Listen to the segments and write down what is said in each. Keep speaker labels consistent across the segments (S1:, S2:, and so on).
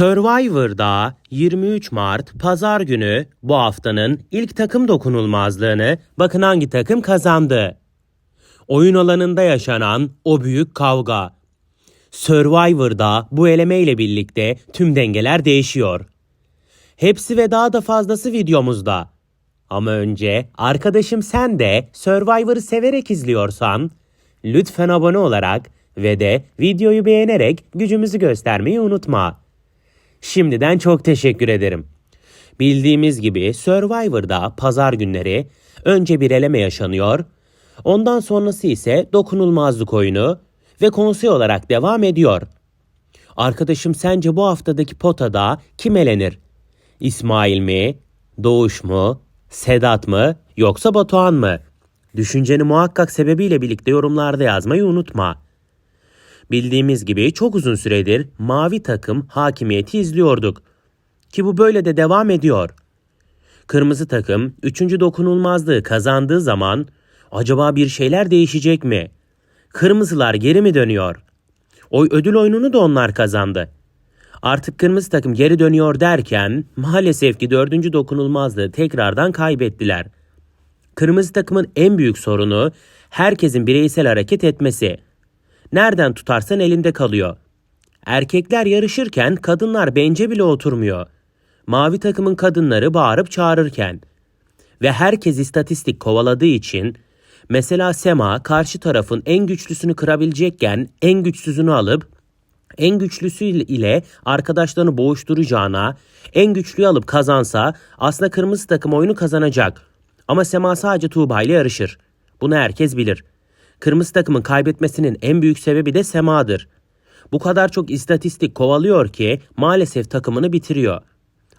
S1: Survivor'da 23 Mart Pazar günü bu haftanın ilk takım dokunulmazlığını bakın hangi takım kazandı. Oyun alanında yaşanan o büyük kavga. Survivor'da bu elemeyle birlikte tüm dengeler değişiyor. Hepsi ve daha da fazlası videomuzda. Ama önce arkadaşım sen de Survivor'ı severek izliyorsan lütfen abone olarak ve de videoyu beğenerek gücümüzü göstermeyi unutma. Şimdiden çok teşekkür ederim. Bildiğimiz gibi Survivor'da pazar günleri önce bir eleme yaşanıyor, ondan sonrası ise dokunulmazlık oyunu ve konsey olarak devam ediyor. Arkadaşım sence bu haftadaki potada kim elenir? İsmail mi? Doğuş mu? Sedat mı? Yoksa Batuhan mı? Düşünceni muhakkak sebebiyle birlikte yorumlarda yazmayı unutma. Bildiğimiz gibi çok uzun süredir mavi takım hakimiyeti izliyorduk. Ki bu böyle de devam ediyor. Kırmızı takım 3. dokunulmazlığı kazandığı zaman acaba bir şeyler değişecek mi? Kırmızılar geri mi dönüyor? Oy ödül oyununu da onlar kazandı. Artık kırmızı takım geri dönüyor derken maalesef ki dördüncü dokunulmazlığı tekrardan kaybettiler. Kırmızı takımın en büyük sorunu herkesin bireysel hareket etmesi. Nereden tutarsan elinde kalıyor. Erkekler yarışırken kadınlar bence bile oturmuyor. Mavi takımın kadınları bağırıp çağırırken ve herkes istatistik kovaladığı için mesela Sema karşı tarafın en güçlüsünü kırabilecekken en güçsüzünü alıp en güçlüsü ile arkadaşlarını boğuşturacağına en güçlüyü alıp kazansa aslında kırmızı takım oyunu kazanacak. Ama Sema sadece Tuğba ile yarışır. Bunu herkes bilir. Kırmızı takımın kaybetmesinin en büyük sebebi de Sema'dır. Bu kadar çok istatistik kovalıyor ki maalesef takımını bitiriyor.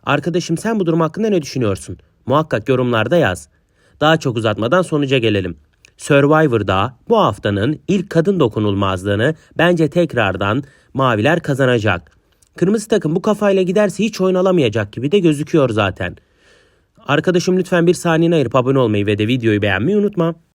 S1: Arkadaşım sen bu durum hakkında ne düşünüyorsun? Muhakkak yorumlarda yaz. Daha çok uzatmadan sonuca gelelim. Survivor'da bu haftanın ilk kadın dokunulmazlığını bence tekrardan maviler kazanacak. Kırmızı takım bu kafayla giderse hiç oyun alamayacak gibi de gözüküyor zaten. Arkadaşım lütfen bir saniyeni ayırıp abone olmayı ve de videoyu beğenmeyi unutma.